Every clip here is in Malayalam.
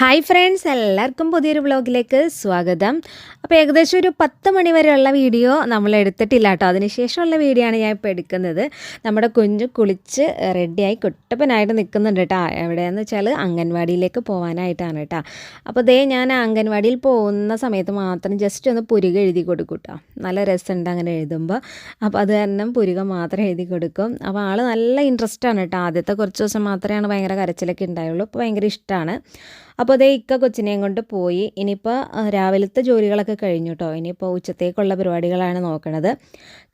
ഹായ് ഫ്രണ്ട്സ് എല്ലാവർക്കും പുതിയൊരു വ്ളോഗിലേക്ക് സ്വാഗതം. അപ്പോൾ ഏകദേശം ഒരു പത്ത് മണി വരെയുള്ള വീഡിയോ നമ്മൾ എടുത്തിട്ടില്ല കേട്ടോ. അതിനുശേഷമുള്ള വീഡിയോ ആണ് ഞാൻ ഇപ്പോൾ എടുക്കുന്നത്. നമ്മുടെ കുഞ്ഞ് കുളിച്ച് റെഡിയായി കുട്ടപ്പനായിട്ട് നിൽക്കുന്നുണ്ട് കേട്ടോ. എവിടെയെന്ന് വെച്ചാൽ അംഗൻവാടിയിലേക്ക് പോകാനായിട്ടാണ് കേട്ടോ. അപ്പോൾ ദേ ഞാൻ അംഗൻവാടിയിൽ പോകുന്ന സമയത്ത് മാത്രം ജസ്റ്റ് ഒന്ന് പുരുക എഴുതി കൊടുക്കും കേട്ടോ. നല്ല രസമുണ്ട് അങ്ങനെ എഴുതുമ്പോൾ അപ്പോൾ അത് കാരണം പുരുക മാത്രം എഴുതി കൊടുക്കും. അപ്പോൾ ആൾ നല്ല ഇൻട്രസ്റ്റാണ് കേട്ടോ. ആദ്യത്തെ കുറച്ച് ദിവസം മാത്രമേ ആണ് ഭയങ്കര കരച്ചിലൊക്കെ ഉണ്ടായുള്ളൂ. ഇപ്പോൾ ഭയങ്കര ഇഷ്ടമാണ് അപ്പോൾ അതേ ഇക്ക കൊച്ചിനെയും കൊണ്ട് പോയി. ഇനിയിപ്പോൾ രാവിലത്തെ ജോലികളൊക്കെ കഴിഞ്ഞു കേട്ടോ ഇനിയിപ്പോൾ ഉച്ചത്തേക്കുള്ള പരിപാടികളാണ് നോക്കണത്.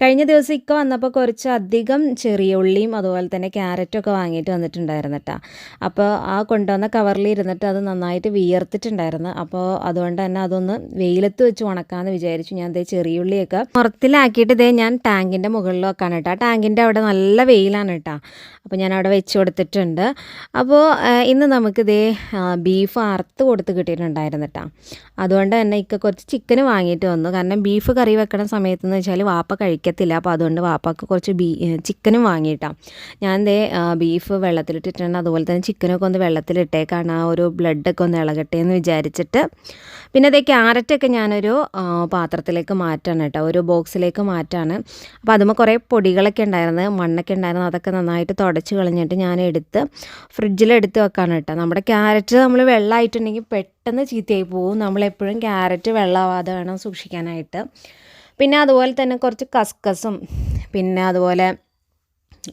കഴിഞ്ഞ ദിവസം ഇക്ക വന്നപ്പോൾ കുറച്ച് അധികം ചെറിയ ഉള്ളിയും അതുപോലെ തന്നെ ക്യാരറ്റൊക്കെ വാങ്ങിയിട്ട് വന്നിട്ടുണ്ടായിരുന്നു കേട്ടോ അപ്പോൾ ആ കൊണ്ടുവന്ന കവറിൽ ഇരുന്നിട്ട് അത് നന്നായിട്ട് വിയർത്തിട്ടുണ്ടായിരുന്നു. അപ്പോൾ അതുകൊണ്ട് തന്നെ അതൊന്ന് വെയിലത്ത് വെച്ച് ഉണക്കാമെന്ന് വിചാരിച്ചു. ഞാൻ ദേ ചെറിയ ഉള്ളിയൊക്കെ പുറത്തിലാക്കിയിട്ട് ഇതേ ഞാൻ ടാങ്കിന്റെ മുകളിൽ വെക്കാണ് കേട്ടോ ടാങ്കിന്റെ അവിടെ നല്ല വെയിലാണ് കേട്ടോ അപ്പോൾ ഞാൻ അവിടെ വെച്ച് കൊടുത്തിട്ടുണ്ട്. അപ്പോൾ ഇന്ന് നമുക്കിതേ ബീഫ് അറുത്ത് കൊടുത്ത് കിട്ടിയിട്ടുണ്ടായിരുന്നു കേട്ടോ അതുകൊണ്ട് തന്നെ ഇക്ക കുറച്ച് ചിക്കൻ വാങ്ങിയിട്ട് വന്നു. കാരണം ബീഫ് കറി വെക്കണ സമയത്ത് എന്ന് വെച്ചാൽ വാപ്പ കഴിക്കത്തില്ല. അപ്പോൾ അതുകൊണ്ട് വാപ്പക്ക് കുറച്ച് ബീ ചിക്കനും വാങ്ങിയിട്ടാണ് ഞാൻ ദേ ബീഫ് വെള്ളത്തിലിട്ടിട്ടുണ്ട്. അതുപോലെ തന്നെ ചിക്കനൊക്കെ ഒന്ന് വെള്ളത്തിലിട്ടേക്കാണ്. ആ ഒരു ബ്ലഡൊക്കെ ഒന്ന് ഇളകട്ടെ എന്ന് വിചാരിച്ചിട്ട്. പിന്നെ അതേ ക്യാരറ്റൊക്കെ ഞാനൊരു പാത്രത്തിലേക്ക് മാറ്റാണ് കേട്ടോ ഒരു ബോക്സിലേക്ക് മാറ്റാണ്. അപ്പോൾ അതുമ്പോൾ കുറേ പൊടികളൊക്കെ ഉണ്ടായിരുന്നു. മണ്ണൊക്കെ ഉണ്ടായിരുന്നു. അതൊക്കെ നന്നായിട്ട് തുടച്ച് കളഞ്ഞിട്ട് ഞാൻ എടുത്ത് ഫ്രിഡ്ജിലെടുത്ത് വെക്കാണ് കേട്ടോ നമ്മുടെ ക്യാരറ്റ് നമ്മൾ വെള്ളമായിട്ടുണ്ടെങ്കിൽ പെട്ടെന്ന് ചീത്തയായി പോകും. നമ്മളെപ്പോഴും ക്യാരറ്റ് വെള്ളമാവാതെ വേണം സൂക്ഷിക്കാനായിട്ട്. പിന്നെ അതുപോലെ തന്നെ കുറച്ച് കസ്കസും പിന്നെ അതുപോലെ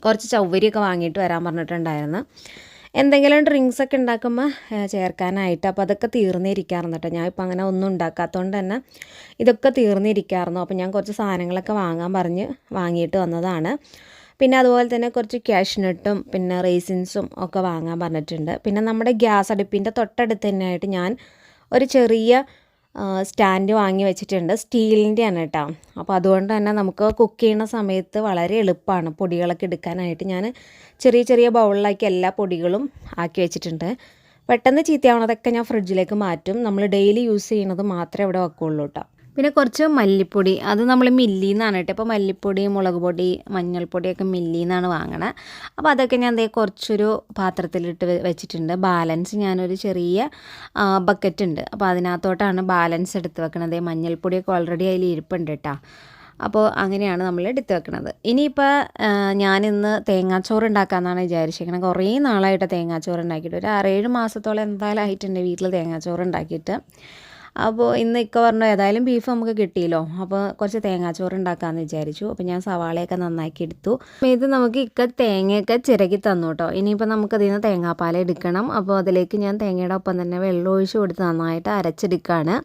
കുറച്ച് ചൗവരിയൊക്കെ വാങ്ങിയിട്ട് വരാൻ പറഞ്ഞിട്ടുണ്ടായിരുന്നു. എന്തെങ്കിലും ഡ്രിങ്ക്സ് ഒക്കെ ഉണ്ടാക്കുമ്പോൾ ചേർക്കാനായിട്ട്. അപ്പോൾ അതൊക്കെ തീർന്നിരിക്കാറുണ്ട് കേട്ടോ ഞാൻ ഇപ്പോൾ അങ്ങനെ ഒന്നും ഉണ്ടാക്കാത്തതുകൊണ്ട് തന്നെ ഇതൊക്കെ തീർന്നിരിക്കാറുന്നു അപ്പോൾ ഞാൻ കുറച്ച് സാധനങ്ങളൊക്കെ വാങ്ങാൻ പറഞ്ഞ് വാങ്ങിയിട്ട് വന്നതാണ്. പിന്നെ അതുപോലെ തന്നെ കുറച്ച് ക്യാഷ്നട്ടും പിന്നെ റേസിൻസും ഒക്കെ വാങ്ങാൻ പറഞ്ഞിട്ടുണ്ട്. പിന്നെ നമ്മുടെ ഗ്യാസ് അടുപ്പിന്റെ തൊട്ടടുത്ത് തന്നെയായിട്ട് ഞാൻ ഒരു ചെറിയ സ്റ്റാൻഡ് വാങ്ങി വെച്ചിട്ടുണ്ട്. സ്റ്റീലിന്റെ ആണ് കേട്ടോ. അപ്പോൾ അതുകൊണ്ട് തന്നെ നമുക്ക് കുക്ക് ചെയ്യുന്ന സമയത്ത് വളരെ എളുപ്പമാണ് പൊടികളൊക്കെ എടുക്കാനായിട്ട്. ഞാൻ ചെറിയ ചെറിയ ബൗളിലാക്കി എല്ലാ പൊടികളും ആക്കി വെച്ചിട്ടുണ്ട്. പെട്ടെന്ന് ചീത്തയാവണതൊക്കെ ഞാൻ ഫ്രിഡ്ജിലേക്ക് മാറ്റും. നമ്മൾ ഡെയിലി യൂസ് ചെയ്യുന്നത് മാത്രമേ ഇവിടെ വെക്കുള്ളൂ കേട്ടോ. പിന്നെ കുറച്ച് മല്ലിപ്പൊടി. അത് നമ്മൾ മില്ലിന്നാണ് കേട്ടോ. അപ്പോൾ മല്ലിപ്പൊടി മുളക് പൊടി മഞ്ഞൾപ്പൊടിയൊക്കെ മില്ലിന്നാണ് വാങ്ങണത് അപ്പോൾ അതൊക്കെ ഞാൻ ദേ കുറച്ചൊരു പാത്രത്തിലിട്ട് വെച്ചിട്ടുണ്ട്. ബാലൻസ് ഞാനൊരു ചെറിയ ബക്കറ്റ് ഉണ്ട് അപ്പോൾ അതിനകത്തോട്ടാണ് ബാലൻസ് എടുത്ത് വെക്കണത്. മഞ്ഞൾപ്പൊടിയൊക്കെ ഓൾറെഡി അതിൽ ഇരിപ്പുണ്ട് കേട്ടോ അപ്പോൾ അങ്ങനെയാണ് നമ്മൾ എടുത്ത് വെക്കുന്നത് ഇനിയിപ്പോൾ ഞാനിന്ന് തേങ്ങാച്ചോറ് ഉണ്ടാക്കാമെന്നാണ് വിചാരിച്ചിരിക്കുന്നത് കുറേ നാളായിട്ട് തേങ്ങാച്ചോറ് ഉണ്ടാക്കിയിട്ട്. ഒരു ആറേഴ് മാസത്തോളം എന്തായാലും ആയിട്ടുണ്ട് വീട്ടിൽ തേങ്ങാച്ചോറ് ഉണ്ടാക്കിയിട്ട്. അപ്പോൾ ഇന്ന് ഇക്ക പറഞ്ഞു ഏതായാലും ബീഫ് നമുക്ക് കിട്ടിയല്ലോ. അപ്പോൾ കുറച്ച് തേങ്ങാച്ചോറ് ഉണ്ടാക്കാമെന്ന് വിചാരിച്ചു. അപ്പോൾ ഞാൻ സവാളയൊക്കെ നന്നാക്കി എടുത്തു. ഇത് നമുക്ക് ഇക്ക തേങ്ങയൊക്കെ ചിരകി തന്നു കേട്ടോ ഇനിയിപ്പോൾ നമുക്ക് അതിൽ നിന്ന് തേങ്ങാപ്പാൽ എടുക്കണം. അപ്പോൾ അതിലേക്ക് ഞാൻ തേങ്ങയുടെ ഒപ്പം തന്നെ വെള്ളം ഒഴിച്ച് കൊടുത്ത് നന്നായിട്ട് അരച്ചെടുക്കുകയാണ്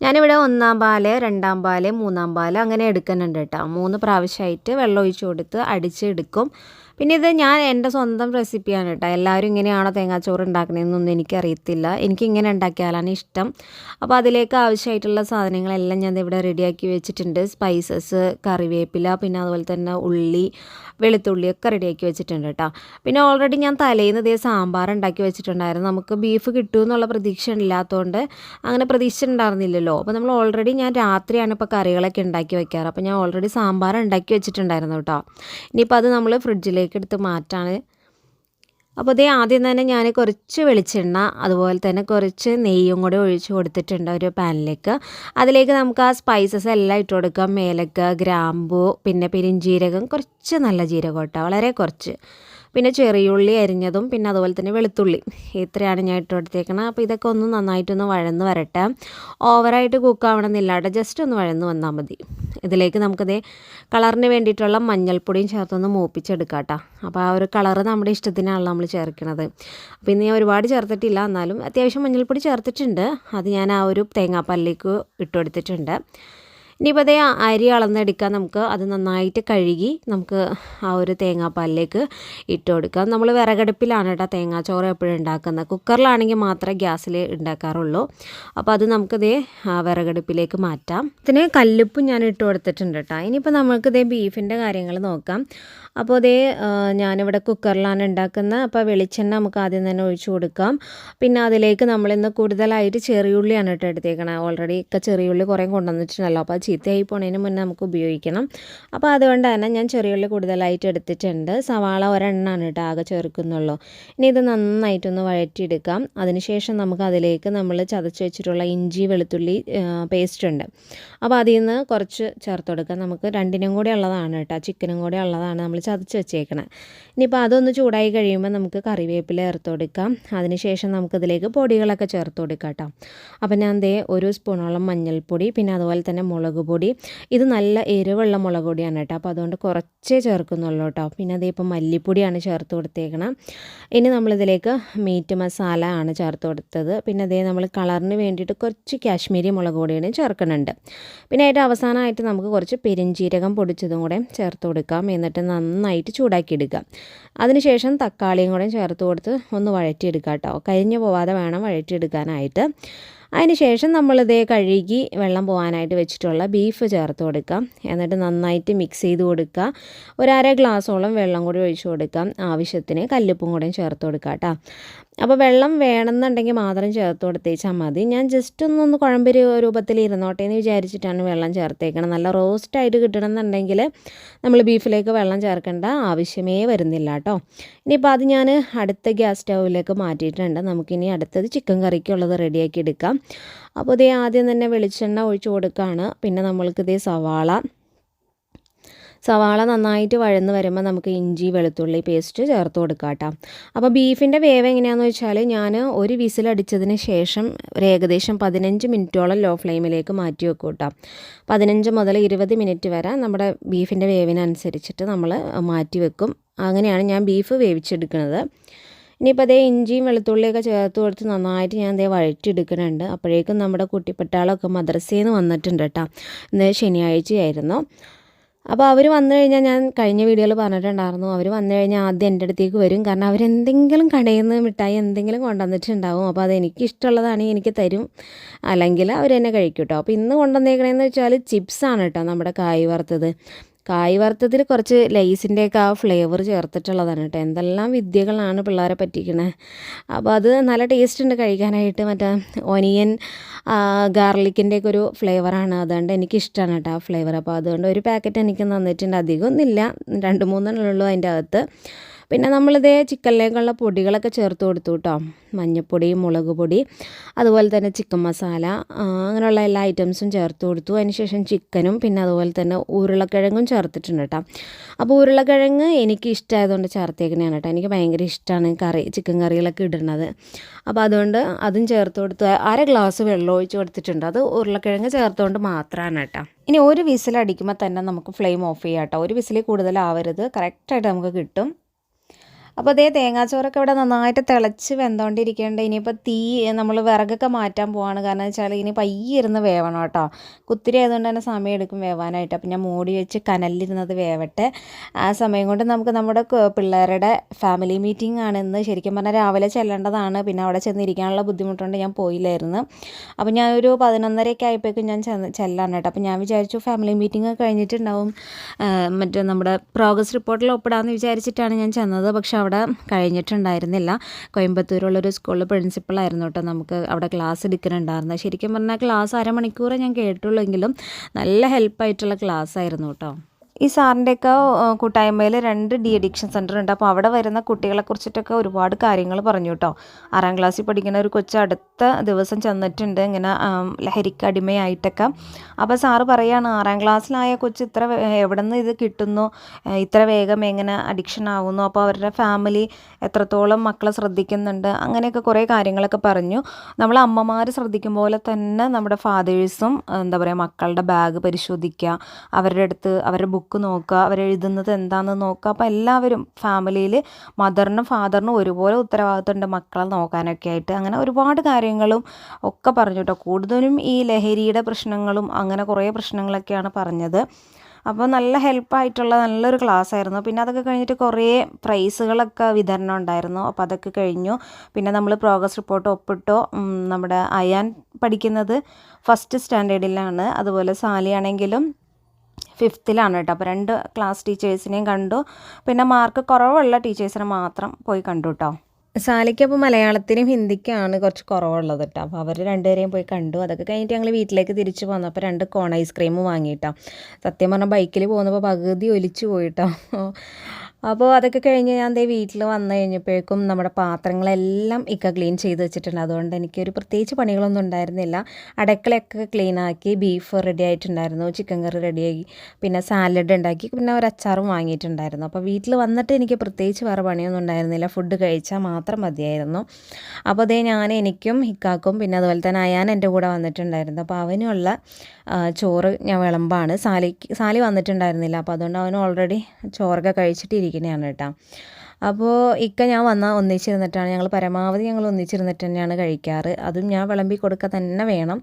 ഞാനിവിടെ ഒന്നാം പാൽ രണ്ടാം പാൽ മൂന്നാം പാൽ അങ്ങനെ എടുക്കുന്നുണ്ട് കേട്ടോ മൂന്ന് പ്രാവശ്യമായിട്ട് വെള്ളം ഒഴിച്ച് കൊടുത്ത് അടിച്ചെടുക്കും. പിന്നെ ഇത് ഞാൻ എന്റെ സ്വന്തം റെസിപ്പിയാണ് കേട്ടോ. എല്ലാവരും ഇങ്ങനെയാണോ തേങ്ങാച്ചോറ് ഉണ്ടാക്കണതെന്നൊന്നും എനിക്കറിയത്തില്ല. എനിക്കിങ്ങനെ ഉണ്ടാക്കിയാലാണ് ഇഷ്ടം. അപ്പോൾ അതിലേക്ക് ആവശ്യമായിട്ടുള്ള സാധനങ്ങളെല്ലാം ഞാൻ ഇവിടെ റെഡിയാക്കി വെച്ചിട്ടുണ്ട്. സ്പൈസസ് കറിവേപ്പില പിന്നെ അതുപോലെ തന്നെ ഉള്ളി വെളുത്തുള്ളിയൊക്കെ റെഡിയാക്കി വെച്ചിട്ടുണ്ട് കേട്ടോ. പിന്നെ ഓൾറെഡി ഞാൻ തലേന്ന് ദേ സാമ്പാർ ഉണ്ടാക്കി വെച്ചിട്ടുണ്ടായിരുന്നു. നമുക്ക് ബീഫ് കിട്ടും എന്നുള്ള പ്രതീക്ഷ ഇല്ലാത്തതുകൊണ്ട് അങ്ങനെ പ്രതീക്ഷ ഉണ്ടായിരുന്നില്ലല്ലോ. അപ്പോൾ നമ്മൾ ഓൾറെഡി ഞാൻ രാത്രിയാണ് ഇപ്പോൾ കറികളൊക്കെ ഉണ്ടാക്കി വെക്കാറ്. അപ്പോൾ ഞാൻ ഓൾറെഡി സാമ്പാർ ഉണ്ടാക്കി വെച്ചിട്ടുണ്ടായിരുന്നു കേട്ടോ. ഇനിയിപ്പോൾ അത് നമ്മൾ ഫ്രിഡ്ജിലേക്ക് എടുത്ത് മാറ്റാണ് അപ്പോൾ ഇതേ ആദ്യം തന്നെ ഞാൻ കുറച്ച് വെളിച്ചെണ്ണ അതുപോലെ തന്നെ കുറച്ച് നെയ്യും കൂടെ ഒഴിച്ച് കൊടുത്തിട്ടുണ്ട് ഒരു പാനിലേക്ക്. അതിലേക്ക് നമുക്ക് ആ സ്പൈസസ് എല്ലാം ഇട്ട് കൊടുക്കാം. മേലക്ക ഗ്രാമ്പു പിന്നെ പെരിഞ്ജീരകം കുറച്ച് നല്ല ജീരകം കേട്ടോ വളരെ കുറച്ച്. പിന്നെ ചെറിയുള്ളി അരിഞ്ഞതും പിന്നെ അതുപോലെ തന്നെ വെളുത്തുള്ളി. ഇത്രയാണ് ഞാൻ ഇട്ട് കൊടുത്തേക്കണം. അപ്പോൾ ഇതൊക്കെ ഒന്ന് നന്നായിട്ടൊന്ന് വഴന്ന് വരട്ടെ. ഓവറായിട്ട് കുക്ക് കേട്ടോ ജസ്റ്റ് ഒന്ന് വഴന്ന് വന്നാൽ മതി. ഇതിലേക്ക് നമുക്കത് കളറിന് വേണ്ടിയിട്ടുള്ള മഞ്ഞൾപ്പൊടിയും ചേർത്തൊന്ന് മൂപ്പിച്ചെടുക്കാം കേട്ടോ. അപ്പോൾ ആ ഒരു കളറ് നമ്മുടെ ഇഷ്ടത്തിനാണല്ലോ നമ്മൾ ചേർക്കുന്നത്. അപ്പോൾ ഇന്ന് ഞാൻ ഒരുപാട് ചേർത്തിട്ടില്ല. എന്നാലും അത്യാവശ്യം മഞ്ഞൾപ്പൊടി ചേർത്തിട്ടുണ്ട്. അത് ഞാൻ ആ ഒരു തേങ്ങാപ്പാലിലേക്ക് ഇട്ട് കൊടുത്തിട്ടുണ്ട്. ഇനിയിപ്പോൾ അതേ അരി അളന്നെടുക്കാൻ നമുക്ക് അത് നന്നായിട്ട് കഴുകി നമുക്ക് ആ ഒരു തേങ്ങാപ്പാലിലേക്ക് ഇട്ട് കൊടുക്കാം. നമ്മൾ വിറകടുപ്പിലാണ് കേട്ടോ തേങ്ങാച്ചോറ് എപ്പോഴും ഉണ്ടാക്കുന്നത്. കുക്കറിലാണെങ്കിൽ മാത്രമേ ഗ്യാസിൽ ഉണ്ടാക്കാറുള്ളൂ. അപ്പോൾ അത് നമുക്കിതേ വിറകടുപ്പിലേക്ക് മാറ്റാം. ഇതിന് കല്ലുപ്പും ഞാൻ ഇട്ട് കൊടുത്തിട്ടുണ്ട് കേട്ടോ. ഇനിയിപ്പോൾ നമുക്കിതേ ബീഫിന്റെ കാര്യങ്ങൾ നോക്കാം. അപ്പോൾ അതേ ഞാനിവിടെ കുക്കറിലാണ് ഉണ്ടാക്കുന്നത്. അപ്പോൾ വെളിച്ചെണ്ണ നമുക്ക് ആദ്യം തന്നെ ഒഴിച്ചു കൊടുക്കാം. പിന്നെ അതിലേക്ക് നമ്മളിന്ന് കൂടുതലായിട്ട് ചെറിയുള്ളിയാണ് കേട്ടോ എടുത്തേക്കണത് ഓൾറെഡി ഒക്കെ ചെറിയുള്ളി കുറേ കൊണ്ടുവന്നിട്ടുണ്ടല്ലോ. അപ്പോൾ ചീത്തയായി പോണതിന് മുന്നേ നമുക്ക് ഉപയോഗിക്കണം. അപ്പോൾ അതുകൊണ്ട് തന്നെ ഞാൻ ചെറിയുള്ളി കൂടുതലായിട്ട് എടുത്തിട്ടുണ്ട്. സവാള ഒരെണ്ണമാണ് കേട്ടോ ആകെ ചേർക്കുന്നുള്ളൂ. ഇനി ഇത് നന്നായിട്ടൊന്ന് വഴറ്റിയെടുക്കാം. അതിനുശേഷം നമുക്ക് അതിലേക്ക് നമ്മൾ ചതച്ച് വെച്ചിട്ടുള്ള ഇഞ്ചി വെളുത്തുള്ളി പേസ്റ്റ് ഉണ്ട്. അപ്പോൾ അതിൽ നിന്ന് കുറച്ച് ചേർത്ത് കൊടുക്കാം. നമുക്ക് രണ്ടിനും കൂടി ഉള്ളതാണ് കേട്ടോ. ചിക്കനും കൂടി ഉള്ളതാണ് നമ്മൾ ചതച്ച് വെച്ചേക്കണത് ഇനിയിപ്പോൾ അതൊന്ന് ചൂടായി കഴിയുമ്പോൾ നമുക്ക് കറിവേപ്പില ചേർത്ത് കൊടുക്കാം. അതിനുശേഷം നമുക്കിതിലേക്ക് പൊടികളൊക്കെ ചേർത്ത് കൊടുക്കാം കേട്ടോ. അപ്പോൾ ഞാൻ ദേ ഒരു സ്പൂണോളം മഞ്ഞൾപ്പൊടി പിന്നെ അതുപോലെ തന്നെ മുളക് പൊടി ഇത് നല്ല എരിവുള്ള മുളക് പൊടിയാണ് കേട്ടോ. അപ്പോൾ അതുകൊണ്ട് കുറച്ചേ ചേർക്കുന്നുള്ളൂ കേട്ടോ. പിന്നെ അതേ ഇപ്പം മല്ലിപ്പൊടിയാണ് ചേർത്ത് കൊടുത്തേക്കണം. ഇനി നമ്മളിതിലേക്ക് മീറ്റ് മസാല ആണ് ചേർത്ത് കൊടുത്തത്. പിന്നെ അതേ നമ്മൾ കളറിന് വേണ്ടിയിട്ട് കുറച്ച് കാശ്മീരി മുളക് പൊടിയാണ് ചേർക്കുന്നുണ്ട് പിന്നെ ഏറ്റവും അവസാനമായിട്ട് നമുക്ക് കുറച്ച് പെരിഞ്ചീരകം പൊടിച്ചതും കൂടെ ചേർത്ത് കൊടുക്കാം. എന്നിട്ട് നന്നായിട്ട് ചൂടാക്കിയെടുക്കാം അതിനുശേഷം തക്കാളിയും കൂടെ ചേർത്ത് കൊടുത്ത് ഒന്ന് വഴറ്റിയെടുക്കാം കേട്ടോ. കരിഞ്ഞു പോവാതെ വേണം വഴറ്റിയെടുക്കാനായിട്ട്. അതിന് ശേഷം നമ്മളിതേ കഴുകി വെള്ളം പോകാനായിട്ട് വെച്ചിട്ടുള്ള ബീഫ് ചേർത്ത് കൊടുക്കാം എന്നിട്ട് നന്നായിട്ട് മിക്സ് ചെയ്ത് കൊടുക്കുക. ഒരു അര ഗ്ലാസോളം വെള്ളം കൂടി ഒഴിച്ചു കൊടുക്കാം ആവശ്യത്തിന് കല്ലുപ്പും കൂടെ ചേർത്ത് കൊടുക്കാം കേട്ടോ അപ്പോൾ വെള്ളം വേണമെന്നുണ്ടെങ്കിൽ മാത്രം ചേർത്ത് കൊടുത്തേച്ചാൽ മതി. ഞാൻ ജസ്റ്റ് ഒന്നൊന്ന് കുഴമ്പ് രൂപത്തിൽ ഇരുന്നോട്ടെ എന്ന് വിചാരിച്ചിട്ടാണ് വെള്ളം ചേർത്തേക്കണം നല്ല റോസ്റ്റായിട്ട് കിട്ടണമെന്നുണ്ടെങ്കിൽ നമ്മൾ ബീഫിലേക്ക് വെള്ളം ചേർക്കേണ്ട ആവശ്യമേ വരുന്നില്ല കേട്ടോ ഇനിയിപ്പോൾ അത് ഞാൻ അടുത്ത ഗ്യാസ് സ്റ്റൗവിലേക്ക് മാറ്റിയിട്ടുണ്ട്. നമുക്കിനി അടുത്തത് ചിക്കൻ കറിക്കുള്ളത് റെഡിയാക്കി എടുക്കാം. അപ്പോൾ ഇതേ ആദ്യം തന്നെ വെളിച്ചെണ്ണ ഒഴിച്ചു കൊടുക്കുകയാണ് പിന്നെ നമ്മൾക്ക് ഇതേ സവാള സവാള നന്നായിട്ട് വഴന്ന് വരുമ്പോൾ നമുക്ക് ഇഞ്ചി വെളുത്തുള്ളി പേസ്റ്റ് ചേർത്ത് കൊടുക്കാം കേട്ടോ. അപ്പോൾ ബീഫിന്റെ വേവ് എങ്ങനെയാണെന്ന് വെച്ചാൽ ഞാൻ ഒരു വിസിലടിച്ചതിന് ശേഷം ഏകദേശം പതിനഞ്ച് മിനിറ്റോളം ലോ ഫ്ലെയിമിലേക്ക് മാറ്റി വെക്കും കേട്ടോ. പതിനഞ്ച് മുതൽ ഇരുപത് മിനിറ്റ് വരെ നമ്മുടെ ബീഫിന്റെ വേവിനനുസരിച്ചിട്ട് നമ്മൾ മാറ്റി വെക്കും. അങ്ങനെയാണ് ഞാൻ ബീഫ് വേവിച്ചെടുക്കുന്നത്. ഇനിയിപ്പോൾ അതേ ഇഞ്ചിയും വെളുത്തുള്ളിയൊക്കെ ചേർത്ത് കൊടുത്ത് നന്നായിട്ട് ഞാൻ അതേ വഴറ്റിയെടുക്കുന്നുണ്ട്. അപ്പോഴേക്കും നമ്മുടെ കുട്ടിപ്പട്ടാളൊക്കെ മദ്രസയിൽ നിന്ന് വന്നിട്ടുണ്ട് കേട്ടോ. ഇന്ന് ശനിയാഴ്ചയായിരുന്നു. അപ്പോൾ അവർ വന്നു കഴിഞ്ഞാൽ ഞാൻ കഴിഞ്ഞ വീഡിയോയിൽ പറഞ്ഞിട്ടുണ്ടായിരുന്നു. അവർ വന്നു കഴിഞ്ഞാൽ ആദ്യം എന്റെ അടുത്തേക്ക് വരും. കാരണം അവരെന്തെങ്കിലും കടയിൽ നിന്ന് മിഠായി എന്തെങ്കിലും കൊണ്ടുവന്നിട്ടുണ്ടാവും. അപ്പോൾ അത് എനിക്ക് ഇഷ്ടമുള്ളതാണെങ്കിൽ എനിക്ക് തരും. അല്ലെങ്കിൽ അവരെന്നെ കഴിക്കും കേട്ടോ അപ്പോൾ ഇന്ന് കൊണ്ടുവന്നേക്കണേന്ന് വെച്ചാൽ ചിപ്സാണ് കേട്ടോ നമ്മുടെ കായ് വറുത്തത്. കായ് വറുത്തതിൽ കുറച്ച് ലൈസിന്റെയൊക്കെ ആ ഫ്ലേവർ ചേർത്തിട്ടുള്ളതാണ് കേട്ടോ. എന്തെല്ലാം വിദ്യകളാണ് പിള്ളേരെ പറ്റിക്കണേ. അപ്പോൾ അത് നല്ല ടേസ്റ്റ് ഉണ്ട് കഴിക്കാനായിട്ട്. മറ്റേ ഒനിയൻ ഗാർലിക്കിന്റെയൊക്കെ ഒരു ഫ്ലേവറാണ്. അതുകൊണ്ട് എനിക്കിഷ്ടമാണ് കേട്ടോ ആ ഫ്ലേവർ. അപ്പോൾ അതുകൊണ്ട് ഒരു പാക്കറ്റ് എനിക്ക് തന്നിട്ടുണ്ട്. അധികമൊന്നുമില്ല. രണ്ട് മൂന്നെണ്ണമുള്ളൂ അതിന്റെ അകത്ത്. പിന്നെ നമ്മളിതേ ചിക്കനിലേക്കുള്ള പൊടികളൊക്കെ ചേർത്ത് കൊടുത്തു കേട്ടോ മഞ്ഞൾപ്പൊടി മുളക് പൊടി അതുപോലെ തന്നെ ചിക്കൻ മസാല അങ്ങനെയുള്ള എല്ലാ ഐറ്റംസും ചേർത്ത് കൊടുത്തു. അതിനുശേഷം ചിക്കനും പിന്നെ അതുപോലെ തന്നെ ഉരുളക്കിഴങ്ങും ചേർത്തിട്ടുണ്ട് കേട്ടോ അപ്പോൾ ഉരുളക്കിഴങ്ങ് എനിക്ക് ഇഷ്ടമായതുകൊണ്ട് ചേർത്തേക്കുന്നതാണ് കേട്ടോ എനിക്ക് ഭയങ്കര ഇഷ്ടമാണ് കറി ചിക്കൻ കറികളൊക്കെ ഇടുന്നത്. അപ്പോൾ അതുകൊണ്ട് അതും ചേർത്ത് കൊടുത്തു. അര ഗ്ലാസ് വെള്ളം ഒഴിച്ച് കൊടുത്തിട്ടുണ്ട്. അത് ഉരുളക്കിഴങ്ങ് ചേർത്തുകൊണ്ട് മാത്രമാണ് കേട്ടോ ഇനി ഒരു വിസിൽ അടിക്കുമ്പോൾ തന്നെ നമുക്ക് ഫ്ലെയിം ഓഫ് ചെയ്യാം കേട്ടോ ഒരു വിസിൽ കൂടുതലാവരുത്. കറക്റ്റായിട്ട് നമുക്ക് കിട്ടും. അപ്പോൾ അതേ തേങ്ങാച്ചോറൊക്കെ ഇവിടെ നന്നായിട്ട് തിളച്ച് വെന്തോണ്ടിരിക്കേണ്ട. ഇനിയിപ്പോൾ തീ നമ്മൾ വിറകൊക്കെ മാറ്റാൻ പോവാണ്. കാരണം വെച്ചാൽ ഇനി പയ്യെ ഇരുന്ന് വേവണം കേട്ടോ. കുത്തിരി ആയതുകൊണ്ട് തന്നെ സമയം എടുക്കും വേവാനായിട്ട്. അപ്പം ഞാൻ മൂടി വെച്ച് കനലിരുന്നത് വേവട്ടെ. ആ സമയം കൊണ്ട് നമുക്ക് നമ്മുടെ പിള്ളേരുടെ ഫാമിലി മീറ്റിംഗ് ആണെന്ന് ശരിക്കും പറഞ്ഞാൽ രാവിലെ ചെല്ലേണ്ടതാണ്. പിന്നെ അവിടെ ചെന്നിരിക്കാനുള്ള ബുദ്ധിമുട്ടുണ്ട് ഞാൻ പോയില്ലായിരുന്നു. അപ്പോൾ ഞാൻ ഒരു പതിനൊന്നരയൊക്കെ ആയപ്പോഴേക്കും ഞാൻ ചെല്ലാൻ കേട്ടോ. അപ്പോൾ ഞാൻ വിചാരിച്ചു ഫാമിലി മീറ്റിംഗ് കഴിഞ്ഞിട്ടുണ്ടാവും. മറ്റേ നമ്മുടെ പ്രോഗ്രസ് റിപ്പോർട്ടിൽ ഒപ്പിടാമെന്ന് വിചാരിച്ചിട്ടാണ് ഞാൻ ചെന്നത്. പക്ഷെ അവിടെ കഴിഞ്ഞിട്ടുണ്ടായിരുന്നില്ല. കോയമ്പത്തൂരുള്ളൊരു സ്കൂളിൽ പ്രിൻസിപ്പളായിരുന്നു കേട്ടോ നമുക്ക് അവിടെ ക്ലാസ് എടുക്കുന്നുണ്ടായിരുന്നത് ശരിക്കും പറഞ്ഞാൽ ക്ലാസ് അരമണിക്കൂറേ ഞാൻ കേട്ടുള്ളൂ എങ്കിലും നല്ല ഹെൽപ്പായിട്ടുള്ള ക്ലാസ് ആയിരുന്നു കേട്ടോ. ഈ സാറിന്റെയൊക്കെ കൂട്ടായ്മയിൽ രണ്ട് ഡി അഡിക്ഷൻ സെന്റർ ഉണ്ട് അപ്പോൾ അവിടെ വരുന്ന കുട്ടികളെ കുറിച്ചിട്ടൊക്കെ ഒരുപാട് കാര്യങ്ങൾ പറഞ്ഞു കേട്ടോ. ആറാം ക്ലാസ്സിൽ പഠിക്കുന്ന ഒരു കൊച്ചു അടുത്ത ദിവസം ചെന്നിട്ടുണ്ട് ഇങ്ങനെ ലഹരിക്ക് അടിമയായിട്ടൊക്കെ. അപ്പോൾ സാറ് പറയാണ് ആറാം ക്ലാസ്സിലായ കൊച്ച് ഇത്ര എവിടെ നിന്ന് ഇത് കിട്ടുന്നു? ഇത്ര വേഗം എങ്ങനെ അഡിക്ഷൻ ആവുന്നു? അപ്പോൾ അവരുടെ ഫാമിലി എത്രത്തോളം മക്കളെ ശ്രദ്ധിക്കുന്നുണ്ട്? അങ്ങനെയൊക്കെ കുറേ കാര്യങ്ങളൊക്കെ പറഞ്ഞു. നമ്മൾ അമ്മമാർ ശ്രദ്ധിക്കും പോലെ തന്നെ നമ്മുടെ ഫാദേഴ്സും എന്താ പറയുക മക്കളുടെ ബാഗ് പരിശോധിക്കുക. അവരുടെ അടുത്ത് അവരുടെ ബുക്ക് ബുക്ക് നോക്കുക അവരെഴുതുന്നത് എന്താണെന്ന് നോക്കുക. അപ്പോൾ എല്ലാവരും ഫാമിലിയിൽ മദറിനും ഫാദറിനും ഒരുപോലെ ഉത്തരവാദിത്തമുണ്ട് മക്കളെ നോക്കാനൊക്കെ ആയിട്ട്. അങ്ങനെ ഒരുപാട് കാര്യങ്ങളും ഒക്കെ പറഞ്ഞു കേട്ടോ. കൂടുതലും ഈ ലഹരിയുടെ പ്രശ്നങ്ങളും അങ്ങനെ കുറേ പ്രശ്നങ്ങളൊക്കെയാണ് പറഞ്ഞത്. അപ്പോൾ നല്ല ഹെൽപ്പായിട്ടുള്ള നല്ലൊരു ക്ലാസ് ആയിരുന്നു. പിന്നെ അതൊക്കെ കഴിഞ്ഞിട്ട് കുറേ പ്രൈസുകളൊക്കെ വിതരണം ഉണ്ടായിരുന്നു. അപ്പോൾ അതൊക്കെ കഴിഞ്ഞു. പിന്നെ നമ്മൾ പ്രോഗ്രസ് റിപ്പോർട്ട് ഒപ്പിട്ടോ നമ്മുടെ അയാൻ പഠിക്കുന്നത് ഫസ്റ്റ് സ്റ്റാൻഡേർഡിലാണ് അതുപോലെ സാലിയാണെങ്കിലും ഫിഫ്ത്തിലാണ് കേട്ടോ. അപ്പോൾ രണ്ട് ക്ലാസ് ടീച്ചേഴ്സിനെയും കണ്ടു. പിന്നെ മാർക്ക് കുറവുള്ള ടീച്ചേഴ്സിനെ മാത്രം പോയി കണ്ടു കേട്ടോ സാലയ്ക്ക് അപ്പോൾ മലയാളത്തിനും ഹിന്ദിക്കാണ് കുറച്ച് കുറവുള്ളത് കേട്ടോ അപ്പോൾ അവർ രണ്ടുപേരെയും പോയി കണ്ടു. അതൊക്കെ കഴിഞ്ഞിട്ട് ഞങ്ങൾ വീട്ടിലേക്ക് തിരിച്ചു അപ്പോൾ രണ്ട് കോൺ ഐസ്ക്രീമും വാങ്ങിയിട്ടോ സത്യം പറഞ്ഞാൽ ബൈക്കിൽ പോകുന്നപ്പോൾ പകുതി ഒലിച്ചു പോയിട്ടോ അപ്പോൾ അതൊക്കെ കഴിഞ്ഞ് ഞാൻ ദേ വീട്ടിൽ വന്നു കഴിഞ്ഞപ്പോഴേക്കും നമ്മുടെ പാത്രങ്ങളെല്ലാം ഇക്ക ക്ലീൻ ചെയ്ത് വെച്ചിട്ടുണ്ട്. അതുകൊണ്ട് എനിക്കൊരു പ്രത്യേകിച്ച് പണികളൊന്നും ഉണ്ടായിരുന്നില്ല. അടുക്കളയൊക്കെ ക്ലീൻ ആക്കി ബീഫ് റെഡി ആയിട്ടുണ്ടായിരുന്നു ചിക്കൻ കറി റെഡിയാക്കി പിന്നെ സാലഡ് ഉണ്ടാക്കി പിന്നെ ഒരു അച്ചാറും വാങ്ങിയിട്ടുണ്ടായിരുന്നു. അപ്പോൾ വീട്ടിൽ വന്നിട്ട് എനിക്ക് പ്രത്യേകിച്ച് വേറെ പണിയൊന്നും ഉണ്ടായിരുന്നില്ല. ഫുഡ് കഴിച്ചാൽ മാത്രം മതിയായിരുന്നു. അപ്പോൾ അതേ ഞാൻ എനിക്കും ഹിക്കാക്കും പിന്നെ അതുപോലെ തന്നെ അയാൻ എന്റെ കൂടെ വന്നിട്ടുണ്ടായിരുന്നു. അപ്പോൾ അവനുള്ള ചോറ് ഞാൻ വിളമ്പാണ്. സാലിക്ക് സാലി വന്നിട്ടുണ്ടായിരുന്നില്ല. അപ്പോൾ അതുകൊണ്ട് അവൻ ഓൾറെഡി ചോറൊക്കെ കഴിച്ചിട്ടിരിക്കുന്നതാണ് കേട്ടോ. അപ്പോൾ ഇക്ക ഞാൻ വന്നാൽ ഒന്നിച്ചിരുന്നിട്ടാണ്. ഞങ്ങൾ പരമാവധി ഞങ്ങൾ ഒന്നിച്ചിരുന്നിട്ട് തന്നെയാണ് കഴിക്കാറ്. അതും ഞാൻ വിളമ്പി കൊടുക്കുക തന്നെ വേണം.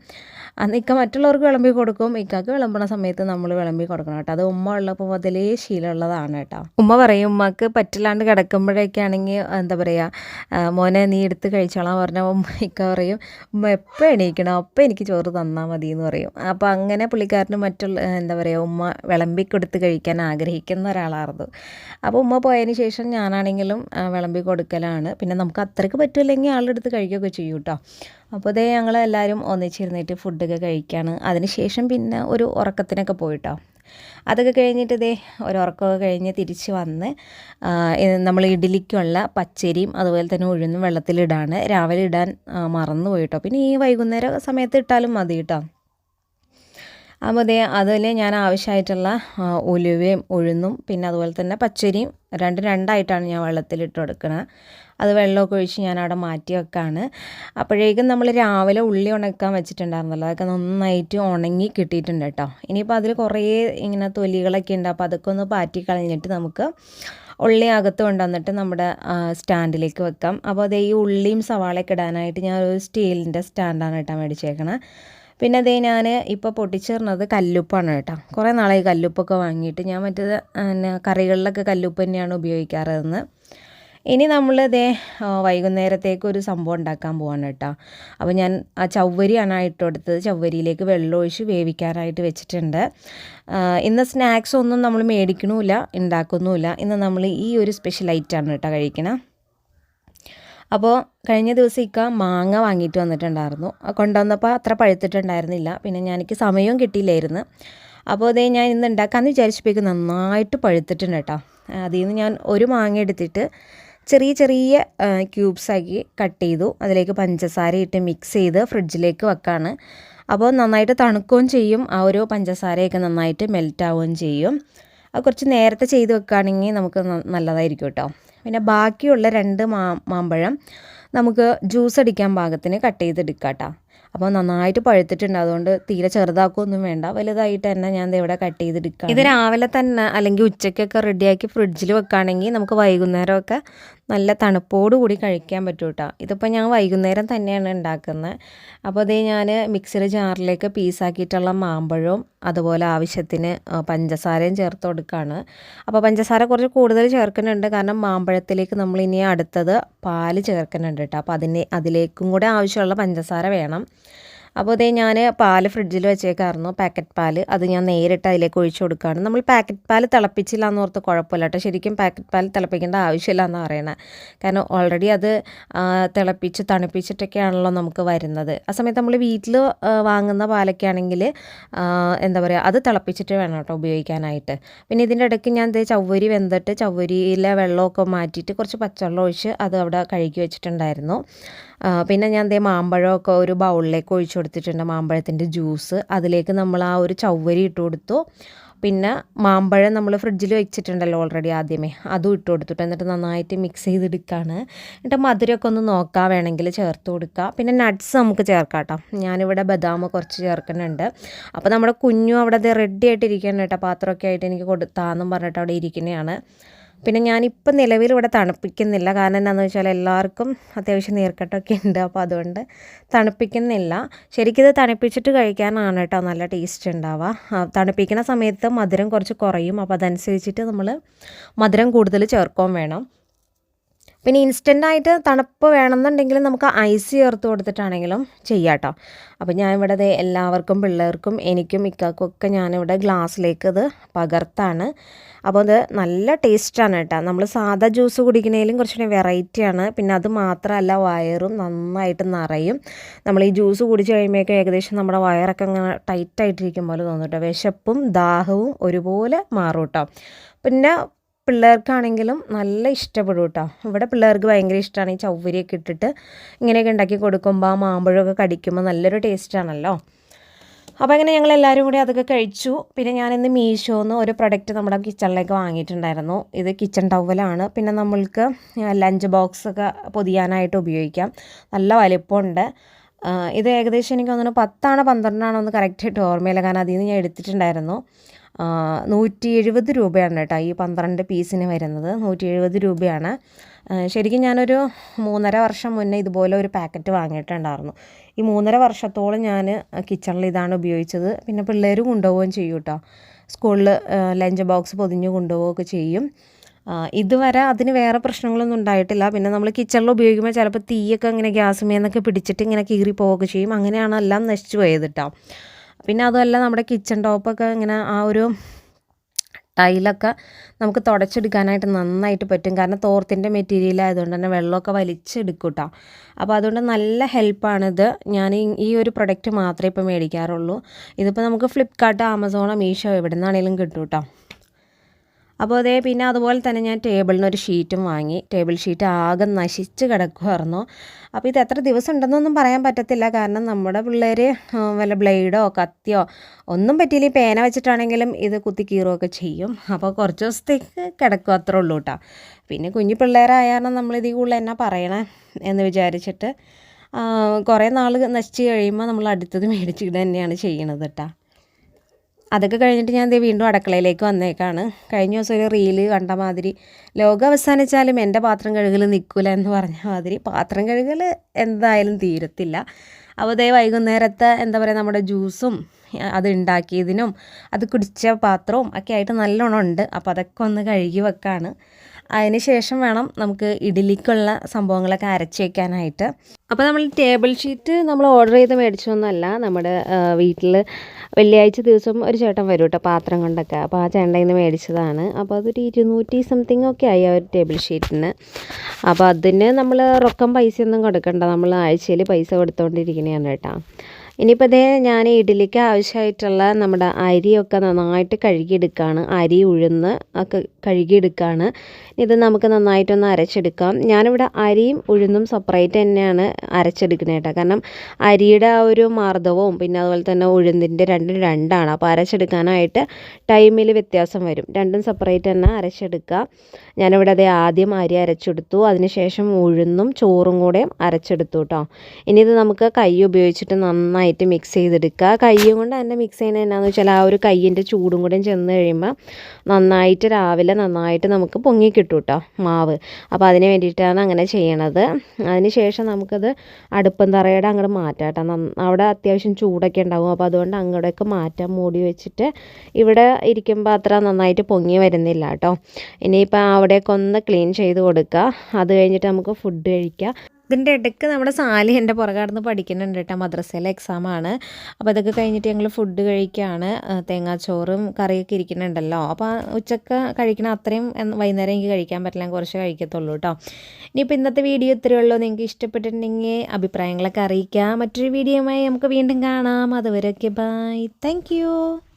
അന്ന് ഇക്ക മറ്റുള്ളവർക്ക് വിളമ്പി കൊടുക്കും. ഇക്കക്ക് വിളമ്പണ സമയത്ത് നമ്മൾ വിളമ്പി കൊടുക്കണം കേട്ടോ. അത് ഉമ്മ ഉള്ളപ്പോൾ മുതലേ ശീലമുള്ളതാണ് കേട്ടോ. ഉമ്മ പറയും ഉമ്മക്ക് പറ്റില്ലാണ്ട് കിടക്കുമ്പോഴൊക്കെ ആണെങ്കിൽ എന്താ പറയുക മോനെ നീ എടുത്ത് കഴിച്ചോളാം പറഞ്ഞാൽ ഉമ്മ. ഇക്ക പറയും ഉമ്മ എപ്പോൾ എണീക്കണം? അപ്പം എനിക്ക് ചോറ് തന്നാൽ മതി എന്ന് പറയും. അപ്പോൾ അങ്ങനെ പുള്ളിക്കാരന് മറ്റുള്ള എന്താ പറയുക ഉമ്മ വിളമ്പി കൊടുത്ത് കഴിക്കാൻ ആഗ്രഹിക്കുന്ന ഒരാളായിരുന്നു. അപ്പോൾ ഉമ്മ പോയതിന് ശേഷം ഞാനാണെങ്കിലും വിളമ്പി കൊടുക്കലാണ്. പിന്നെ നമുക്ക് അത്രയ്ക്ക് പറ്റില്ലെങ്കിൽ അടുത്ത് കഴിക്കുകയൊക്കെ ചെയ്യും കേട്ടോ. അപ്പോൾ ഇതേ ഞങ്ങൾ എല്ലാവരും ഒന്നിച്ചിരുന്നിട്ട് ഫുഡൊക്കെ കഴിക്കുകയാണ് അതിനുശേഷം പിന്നെ ഒരു ഉറക്കത്തിനൊക്കെ പോയിട്ടോ. അതൊക്കെ കഴിഞ്ഞിട്ട് ഇതേ ഒരു ഉറക്കമൊക്കെ കഴിഞ്ഞ് തിരിച്ച് വന്ന് നമ്മൾ ഇഡ്ഡലിക്കുള്ള പച്ചരിയും അതുപോലെ തന്നെ ഉഴുന്നും വെള്ളത്തിലിടാണ്. രാവിലെ ഇടാൻ മറന്നു പോയിട്ടോ പിന്നെ ഈ വൈകുന്നേര സമയത്ത് ഇട്ടാലും മതി കേട്ടോ അപ്പോൾ അതേ അതിൽ ഞാൻ ആവശ്യമായിട്ടുള്ള ഉലുവയും ഉഴുന്നും പിന്നെ അതുപോലെ തന്നെ പച്ചരിയും രണ്ട് രണ്ടായിട്ടാണ് ഞാൻ വെള്ളത്തിലിട്ട് കൊടുക്കുന്നത് അത് വെള്ളമൊക്കെ ഒഴിച്ച് ഞാൻ അവിടെ മാറ്റി വെക്കാണ്. അപ്പോഴേക്കും നമ്മൾ രാവിലെ ഉള്ളി ഉണക്കാൻ വെച്ചിട്ടുണ്ടായിരുന്നല്ലോ അതൊക്കെ നന്നായിട്ട് ഉണങ്ങി കിട്ടിയിട്ടുണ്ട് കേട്ടോ. ഇനിയിപ്പോൾ അതിൽ കുറേ ഇങ്ങനെ തൊലികളൊക്കെ ഉണ്ട് അപ്പോൾ അതൊക്കെ ഒന്ന് പാറ്റി കളഞ്ഞിട്ട് നമുക്ക് ഉള്ളി അകത്ത് കൊണ്ടുവന്നിട്ട് നമ്മുടെ സ്റ്റാൻഡിലേക്ക് വെക്കാം. അപ്പോൾ അതേ ഈ ഉള്ളിയും സവാളയൊക്കെ ഇടാനായിട്ട് ഞാൻ ഒരു സ്റ്റീലിന്റെ സ്റ്റാൻഡാണ് കേട്ടോ മേടിച്ചേക്കണത് പിന്നെ അതേ ഞാൻ ഇപ്പോൾ പൊട്ടിച്ചേർന്നത് കല്ലുപ്പാണ് കേട്ടോ. കുറേ നാളായി കല്ലുപ്പൊക്കെ വാങ്ങിയിട്ട്. ഞാൻ മറ്റേത് പിന്നെ കറികളിലൊക്കെ കല്ലുപ്പ് തന്നെയാണ് ഉപയോഗിക്കാറെന്ന്. ഇനി നമ്മൾ ഇതേ വൈകുന്നേരത്തേക്ക് ഒരു സംഭവം ഉണ്ടാക്കാൻ പോവാണ് കേട്ടോ. അപ്പോൾ ഞാൻ ആ ചവ്വരിയാണ് ഇട്ടുകൊടുത്തത് ചവ്വരിയിലേക്ക് വെള്ളം ഒഴിച്ച് വേവിക്കാനായിട്ട് വെച്ചിട്ടുണ്ട്. ഇന്ന് സ്നാക്സ് ഒന്നും നമ്മൾ മേടിക്കണമില്ല ഉണ്ടാക്കുന്നുമില്ല ഇന്ന് നമ്മൾ ഈ ഒരു സ്പെഷ്യൽ ഐറ്റമാണ് കേട്ടോ കഴിക്കണം. അപ്പോൾ കഴിഞ്ഞ ദിവസം ഇക്ക മാങ്ങ വാങ്ങിയിട്ട് വന്നിട്ടുണ്ടായിരുന്നു. കൊണ്ടുവന്നപ്പോൾ അത്ര പഴുത്തിട്ടുണ്ടായിരുന്നില്ല. പിന്നെ ഞാൻ എനിക്ക് സമയവും കിട്ടിയില്ലായിരുന്നു. അപ്പോൾ അതേ ഞാൻ ഇന്ന് ഉണ്ടാക്കാമെന്ന് വിചാരിച്ചപ്പോഴേക്കും നന്നായിട്ട് പഴുത്തിട്ടുണ്ട് കേട്ടോ അതിൽ നിന്ന് ഞാൻ ഒരു മാങ്ങ എടുത്തിട്ട് ചെറിയ ചെറിയ ക്യൂബ്സാക്കി കട്ട് ചെയ്തു. അതിലേക്ക് പഞ്ചസാര ഇട്ട് മിക്സ് ചെയ്ത് ഫ്രിഡ്ജിലേക്ക് വെക്കാണ്. അപ്പോൾ നന്നായിട്ട് തണുക്കുകയും ചെയ്യും. ആ ഒരു പഞ്ചസാരയൊക്കെ നന്നായിട്ട് മെൽറ്റ് ആവുകയും ചെയ്യും. അത് കുറച്ച് നേരത്തെ ചെയ്ത് വെക്കുകയാണെങ്കിൽ നമുക്ക് നല്ലതായിരിക്കും കേട്ടോ പിന്നെ ബാക്കിയുള്ള രണ്ട് മാ മാമ്പഴം നമുക്ക് ജ്യൂസ് അടിക്കാൻ പാകത്തിന് കട്ട് ചെയ്തെടുക്കാം കേട്ടോ അപ്പോൾ നന്നായിട്ട് പഴുത്തിട്ടുണ്ട്. അതുകൊണ്ട് തീരെ ചെറുതാക്കുകയൊന്നും വേണ്ട. വലുതായിട്ട് തന്നെ ഞാൻ ഇവിടെ കട്ട് ചെയ്തെടുക്കാം ഇത് രാവിലെ തന്നെ അല്ലെങ്കിൽ ഉച്ചയ്ക്കൊക്കെ റെഡിയാക്കി ഫ്രിഡ്ജിൽ വെക്കുകയാണെങ്കിൽ നമുക്ക് വൈകുന്നേരമൊക്കെ നല്ല തണുപ്പോടു കൂടി കഴിക്കാൻ പറ്റും കേട്ടോ ഇതിപ്പോൾ ഞാൻ വൈകുന്നേരം തന്നെയാണ് ഉണ്ടാക്കുന്നത് അപ്പോൾ അതേ ഞാൻ മിക്സിയുടെ ജാറിലേക്ക് പീസാക്കിയിട്ടുള്ള മാമ്പഴവും അതുപോലെ ആവശ്യത്തിന് പഞ്ചസാരയും ചേർത്ത് കൊടുക്കുകയാണ് അപ്പോൾ പഞ്ചസാര കുറച്ച് കൂടുതൽ ചേർക്കുന്നുണ്ട്. കാരണം മാമ്പഴത്തിലേക്ക് നമ്മൾ ഇനി അടുത്തത് പാൽ ചേർക്കുന്നുണ്ട് കേട്ടോ അപ്പോൾ അതിന് അതിലേക്കും കൂടെ ആവശ്യമുള്ള പഞ്ചസാര വേണം. അപ്പോൾ ഇതേ ഞാൻ പാൽ ഫ്രിഡ്ജിൽ വെച്ചേക്കായിരുന്നു പാക്കറ്റ് പാൽ അത് ഞാൻ നേരിട്ട് അതിലേക്ക് ഒഴിച്ചു കൊടുക്കുകയാണ്. നമ്മൾ പാക്കറ്റ് പാൽ തിളപ്പിച്ചില്ല എന്ന് ഓർത്ത് കുഴപ്പമില്ല കേട്ടോ. ശരിക്കും പാക്കറ്റ് പാൽ തിളപ്പിക്കേണ്ട ആവശ്യമില്ല എന്ന് പറയണത് കാരണം ഓൾറെഡി അത് തിളപ്പിച്ച് തണുപ്പിച്ചിട്ടൊക്കെയാണല്ലോ നമുക്ക് വരുന്നത്. ആ സമയത്ത് നമ്മൾ വീട്ടിൽ വാങ്ങുന്ന പാലൊക്കെ ആണെങ്കിൽ എന്താ പറയുക അത് തിളപ്പിച്ചിട്ട് വേണം കേട്ടോ ഉപയോഗിക്കാനായിട്ട്. പിന്നെ ഇതിന്റെ ഇടയ്ക്ക് ഞാൻ ഇത് ചവ്വരി വെന്തിട്ട് ചവ്വരിയിലെ വെള്ളമൊക്കെ മാറ്റിയിട്ട് കുറച്ച് പച്ചവെള്ളം ഒഴിച്ച് അത് അവിടെ കഴുകി വെച്ചിട്ടുണ്ടായിരുന്നു. പിന്നെ ഞാൻ ദേ മാമ്പഴമൊക്കെ ഒരു ബൗളിലേക്ക് ഒഴിച്ചു കൊടുത്തിട്ടുണ്ട് മാമ്പഴത്തിന്റെ ജ്യൂസ്. അതിലേക്ക് നമ്മൾ ആ ഒരു ചവ്വരി ഇട്ട് കൊടുത്തു. പിന്നെ മാമ്പഴം നമ്മൾ ഫ്രിഡ്ജിൽ വെച്ചിട്ടുണ്ടല്ലോ ഓൾറെഡി ആദ്യമേ. അതും ഇട്ട് കൊടുത്തിട്ട്. എന്നിട്ട് നന്നായിട്ട് മിക്സ് ചെയ്തെടുക്കുകയാണ് എന്നിട്ട് മധുരമൊക്കെ ഒന്ന് നോക്കാൻ വേണമെങ്കിൽ ചേർത്ത് കൊടുക്കുക പിന്നെ നട്ട്സ് നമുക്ക് ചേർക്കാം കേട്ടോ. ഞാനിവിടെ ബദാം കുറച്ച് ചേർക്കുന്നുണ്ട്. അപ്പോൾ നമ്മുടെ കുഞ്ഞു അവിടെ റെഡി ആയിട്ടിരിക്കുകയാണ് കേട്ടോ. പാത്രമൊക്കെ ആയിട്ട് എനിക്ക് കൊടുത്താന്നും പറഞ്ഞിട്ട് അവിടെ ഇരിക്കുന്നതാണ്. പിന്നെ ഞാനിപ്പോൾ നിലവിൽ ഇവിടെ തണുപ്പിക്കുന്നില്ല. കാരണം എന്താണെന്ന് വെച്ചാൽ എല്ലാവർക്കും അത്യാവശ്യം നീർക്കെട്ടൊക്കെ ഉണ്ട്. അപ്പോൾ അതുകൊണ്ട് തണുപ്പിക്കുന്നില്ല. ശരിക്കും ഇത് തണുപ്പിച്ചിട്ട് കഴിക്കാനാണ് കേട്ടോ നല്ല ടേസ്റ്റ് ഉണ്ടാവുക. തണുപ്പിക്കുന്ന സമയത്ത് മധുരം കുറച്ച് കുറയും. അപ്പോൾ അതനുസരിച്ചിട്ട് നമ്മൾ മധുരം കൂടുതൽ ചേർക്കുകയും വേണം. പിന്നെ ഇൻസ്റ്റന്റായിട്ട് തണുപ്പ് വേണമെന്നുണ്ടെങ്കിൽ നമുക്ക് ഐസ് ചേർത്ത് കൊടുത്തിട്ടാണെങ്കിലും ചെയ്യാം കേട്ടോ അപ്പോൾ ഞാൻ ഇവിടെ എല്ലാവർക്കും പിള്ളേർക്കും എനിക്കും ഇക്കാക്കും ഒക്കെ ഞാനിവിടെ ഗ്ലാസ്സിലേക്ക് ഇത് പകർത്താണ്. അപ്പോൾ അത് നല്ല ടേസ്റ്റാണ് കേട്ടോ. നമ്മൾ സാധാ ജ്യൂസ് കുടിക്കുന്നതിലും കുറച്ചുകൂടി വെറൈറ്റിയാണ് പിന്നെ അത് മാത്രമല്ല വയറും നന്നായിട്ട് നിറയും. നമ്മൾ ഈ ജ്യൂസ് കുടിച്ച് കഴിയുമ്പോഴേക്കും ഏകദേശം നമ്മുടെ വയറൊക്കെ അങ്ങനെ ടൈറ്റായിട്ടിരിക്കും പോലെ തോന്നും കേട്ടോ. വിശപ്പും ദാഹവും ഒരുപോലെ മാറും കേട്ടോ. പിന്നെ പിള്ളേർക്കാണെങ്കിലും നല്ല ഇഷ്ടപ്പെടും കേട്ടോ. ഇവിടെ പിള്ളേർക്ക് ഭയങ്കര ഇഷ്ടമാണ് ഈ ചൗവരിയൊക്കെ ഇട്ടിട്ട്. ഇങ്ങനെയൊക്കെ ഉണ്ടാക്കി കൊടുക്കുമ്പോൾ ആ മാമ്പഴമൊക്കെ കടിക്കുമ്പോൾ നല്ലൊരു ടേസ്റ്റാണല്ലോ അപ്പോൾ അങ്ങനെ ഞങ്ങൾ എല്ലാവരും കൂടി അതൊക്കെ കഴിച്ചു. പിന്നെ ഞാനിന്ന് മീഷോന്ന് ഒരു പ്രൊഡക്റ്റ് നമ്മുടെ കിച്ചണിലേക്ക് വാങ്ങിയിട്ടുണ്ടായിരുന്നു. ഇത് കിച്ചൺ ടവലാണ് പിന്നെ നമ്മൾക്ക് ലഞ്ച് ബോക്സ് ഒക്കെ പൊതിയാനായിട്ട് ഉപയോഗിക്കാം. നല്ല വലിപ്പമുണ്ട്. ഇത് ഏകദേശം എനിക്ക് തോന്നുന്നു പത്താണോ പന്ത്രണ്ടാണോ ഒന്ന് കറക്റ്റായിട്ട് ഓർമ്മയില്ല. കാരണം അതിൽ നിന്ന് ഞാൻ എടുത്തിട്ടുണ്ടായിരുന്നു. നൂറ്റി എഴുപത് രൂപയാണ് കേട്ടോ ഈ പന്ത്രണ്ട് പീസിന് വരുന്നത്. നൂറ്റി എഴുപത് രൂപയാണ് ശരിക്കും ഞാനൊരു മൂന്നര വർഷം മുന്നേ ഇതുപോലെ ഒരു പാക്കറ്റ് വാങ്ങിയിട്ടുണ്ടായിരുന്നു. ഈ മൂന്നര വർഷത്തോളം ഞാൻ കിച്ചണിൽ ഇതാണ് ഉപയോഗിച്ചത്. പിന്നെ പിള്ളേർ കൊണ്ടുപോവുകയും ചെയ്യും കേട്ടോ. സ്കൂളിൽ ലഞ്ച് ബോക്സ് പൊതിഞ്ഞ് കൊണ്ടുപോവുകയൊക്കെ ചെയ്യും. ഇതുവരെ അതിന് വേറെ പ്രശ്നങ്ങളൊന്നും ഉണ്ടായിട്ടില്ല. പിന്നെ നമ്മൾ കിച്ചണിൽ ഉപയോഗിക്കുമ്പോൾ ചിലപ്പോൾ തീയൊക്കെ ഇങ്ങനെ ഗ്യാസ് മേന്നൊക്കെ പിടിച്ചിട്ട് ഇങ്ങനെ കീറി പോവുകയൊക്കെ ചെയ്യും. അങ്ങനെയാണ് എല്ലാം നശിച്ചു പോയത് കേട്ടോ. പിന്നെ അതുമല്ല നമ്മുടെ കിച്ചൺ ടോപ്പൊക്കെ ഇങ്ങനെ ആ ഒരു ടൈലൊക്കെ നമുക്ക് തുടച്ചെടുക്കാനായിട്ട് നന്നായിട്ട് പറ്റും. കാരണം തോർത്തിന്റെ മെറ്റീരിയൽ ആയതുകൊണ്ട് തന്നെ വെള്ളമൊക്കെ വലിച്ചെടുക്കും കേട്ടോ അപ്പോൾ അതുകൊണ്ട് നല്ല ഹെൽപ്പാണിത് ഞാൻ ഈ- ഒരു പ്രൊഡക്റ്റ് മാത്രമേ ഇപ്പോൾ മേടിക്കാറുള്ളൂ. ഇതിപ്പോൾ നമുക്ക് ഫ്ലിപ്കാർട്ട് ആമസോണോ മീഷോ എവിടെ നിന്നാണെങ്കിലും കിട്ടും കേട്ടോ അപ്പോൾ അതേ പിന്നെ അതുപോലെ തന്നെ ഞാൻ ടേബിളിന് ഒരു ഷീറ്റും വാങ്ങി. ടേബിൾ ഷീറ്റ് ആകെ നശിച്ച് കിടക്കുമായിരുന്നു അപ്പോൾ ഇത് എത്ര ദിവസം ഉണ്ടെന്നൊന്നും പറയാൻ പറ്റത്തില്ല. കാരണം നമ്മുടെ പിള്ളേർ വല്ല ബ്ലേഡോ കത്തിയോ ഒന്നും പറ്റിയില്ല. പേന വെച്ചിട്ടാണെങ്കിലും ഇത് കുത്തി കീറുകയൊക്കെ ചെയ്യും. അപ്പോൾ കുറച്ച് ദിവസത്തേക്ക് കിടക്കും അത്രേ ഉള്ളൂ കേട്ടോ. പിന്നെ കുഞ്ഞു പിള്ളേരായാലും നമ്മൾ ഇതിൽ കൂടുതൽ എന്നാ പറയണേ എന്ന് വിചാരിച്ചിട്ട് കുറേ നാൾ നശിച്ച് കഴിയുമ്പോൾ നമ്മൾ അടുത്തത് മേടിച്ചിട്ട് തന്നെയാണ് ചെയ്യണത് കേട്ടോ. അതൊക്കെ കഴിഞ്ഞിട്ട് ഞാൻ ദേ വീണ്ടും അടുക്കളയിലേക്ക് വന്നേക്കാണ്. കഴിഞ്ഞ ദിവസം ഒരു റീൽ കണ്ട മാതിരി ലോകം അവസാനിച്ചാലും എന്റെ പാത്രം കഴുകൽ നിൽക്കില്ല എന്ന് പറഞ്ഞ മാതിരി പാത്രം കഴുകൽ എന്തായാലും തീരത്തില്ല. അപ്പോൾ ദേ വൈകുന്നേരത്തെ എന്താ പറയുക നമ്മുടെ ജ്യൂസും അത് ഉണ്ടാക്കിയതിനും അത് കുടിച്ച പാത്രവും ഒക്കെ ആയിട്ട് നല്ലോണം ഉണ്ട്. അപ്പോൾ അതൊക്കെ ഒന്ന് കഴുകി വെക്കാണ്. അതിന് ശേഷം വേണം നമുക്ക് ഇഡ്ഡലിക്കുള്ള സംഭവങ്ങളൊക്കെ അരച്ച് വയ്ക്കാനായിട്ട് അപ്പോൾ നമ്മൾ ടേബിൾ ഷീറ്റ് നമ്മൾ ഓർഡർ ചെയ്ത് മേടിച്ചൊന്നുമല്ല നമ്മുടെ വീട്ടിൽ വെള്ളിയാഴ്ച ദിവസം ഒരു ചേട്ടൻ വരും കേട്ടോ പാത്രം കൊണ്ടൊക്കെ. അപ്പോൾ ആ ചേട്ടന്റെ നിന്ന് മേടിച്ചതാണ്. അപ്പോൾ അതൊരു ഇരുന്നൂറ്റി സംതിങ് ഒക്കെ ആയി ആ ഒരു ടേബിൾ ഷീറ്റിന്. അപ്പോൾ അതിന് നമ്മൾ റൊക്കം പൈസയൊന്നും കൊടുക്കണ്ട. നമ്മൾ ആഴ്ചയിൽ പൈസ കൊടുത്തുകൊണ്ടിരിക്കുന്നതാണ് കേട്ടോ. ഇനിയിപ്പോൾ ഇതേ ഞാൻ ഇഡ്ഡലിക്ക് ആവശ്യമായിട്ടുള്ള നമ്മുടെ അരിയൊക്കെ നന്നായിട്ട് കഴുകിയെടുക്കുകയാണ് അരി ഉഴുന്ന് ഒക്കെ കഴുകിയെടുക്കുകയാണ് ഇത് നമുക്ക് നന്നായിട്ടൊന്ന് അരച്ചെടുക്കാം. ഞാനിവിടെ അരിയും ഉഴുന്നും സെപ്പറേറ്റ് തന്നെയാണ് അരച്ചെടുക്കുന്നത് കേട്ടോ. കാരണം അരിയുടെ ആ ഒരു മാർദ്ദവും പിന്നെ അതുപോലെ തന്നെ ഉഴുന്നിന്റെ രണ്ടും രണ്ടാണ്. അപ്പോൾ അരച്ചെടുക്കാനായിട്ട് ടൈമിൽ വ്യത്യാസം വരും. രണ്ടും സെപ്പറേറ്റ് തന്നെ അരച്ചെടുക്കുക. ഞാനിവിടെ അതേ ആദ്യം അരി അരച്ചെടുത്തു. അതിനുശേഷം ഉഴുന്നും ചോറും കൂടെ അരച്ചെടുത്തു കേട്ടോ. ഇനി ഇത് നമുക്ക് കൈ ഉപയോഗിച്ചിട്ട് നന്നായിട്ട് മിക്സ് ചെയ്തെടുക്കുക. കയ്യും കൊണ്ട് തന്നെ മിക്സ് ചെയ്യുന്നത് എന്നാന്ന് വെച്ചാൽ ആ ഒരു കയ്യിന്റെ ചൂടും കൂടെ ചെന്ന് കഴിയുമ്പോൾ നന്നായിട്ട് രാവിലെ നന്നായിട്ട് നമുക്ക് പൊങ്ങി കിട്ടും കേട്ടോ മാവ്. അപ്പോൾ അതിന് വേണ്ടിയിട്ടാണ് അങ്ങനെ ചെയ്യണത്. അതിന് ശേഷം നമുക്കത് അടുപ്പം തറയുടെ അങ്ങോട്ട് മാറ്റാം കേട്ടോ അവിടെ അത്യാവശ്യം ചൂടൊക്കെ ഉണ്ടാകും അപ്പോൾ അതുകൊണ്ട് അങ്ങോട്ടേക്ക് മാറ്റാം മൂടി വെച്ചിട്ട് ഇവിടെ ഇരിക്കുമ്പോൾ അത്ര നന്നായിട്ട് പൊങ്ങി വരുന്നില്ല കേട്ടോ ഇനിയിപ്പോൾ അവിടെയൊക്കെ ഒന്ന് ക്ലീൻ ചെയ്ത് കൊടുക്കുക. അത് കഴിഞ്ഞിട്ട് നമുക്ക് ഫുഡ് കഴിക്കാം. ഇതിന്റെ ഇടയ്ക്ക് നമ്മുടെ സാലി എന്റെ പുറകെ നടന്ന് പഠിക്കുന്നുണ്ട് കേട്ടോ മദ്രസയിലെ എക്സാമാണ് അപ്പോൾ ഇതൊക്കെ കഴിഞ്ഞിട്ട് ഞങ്ങൾ ഫുഡ് കഴിക്കുകയാണ് തേങ്ങാച്ചോറും കറിയൊക്കെ ഇരിക്കുന്നുണ്ടല്ലോ. അപ്പോൾ ഉച്ചക്ക കഴിക്കണ അത്രയും വൈകുന്നേരം എനിക്ക് കഴിക്കാൻ പറ്റില്ല കുറച്ച് കഴിക്കത്തുള്ളൂ കേട്ടോ. ഇനിയിപ്പോൾ ഇന്നത്തെ വീഡിയോ ഇത്രയേ ഉള്ളൂ. നിങ്ങൾക്ക് ഇഷ്ടപ്പെട്ടിട്ടുണ്ടെങ്കിൽ അഭിപ്രായങ്ങളൊക്കെ അറിയിക്കാം. മറ്റൊരു വീഡിയോയുമായി നമുക്ക് വീണ്ടും കാണാം. അതുവരെയൊക്കെ ബൈ താങ്ക്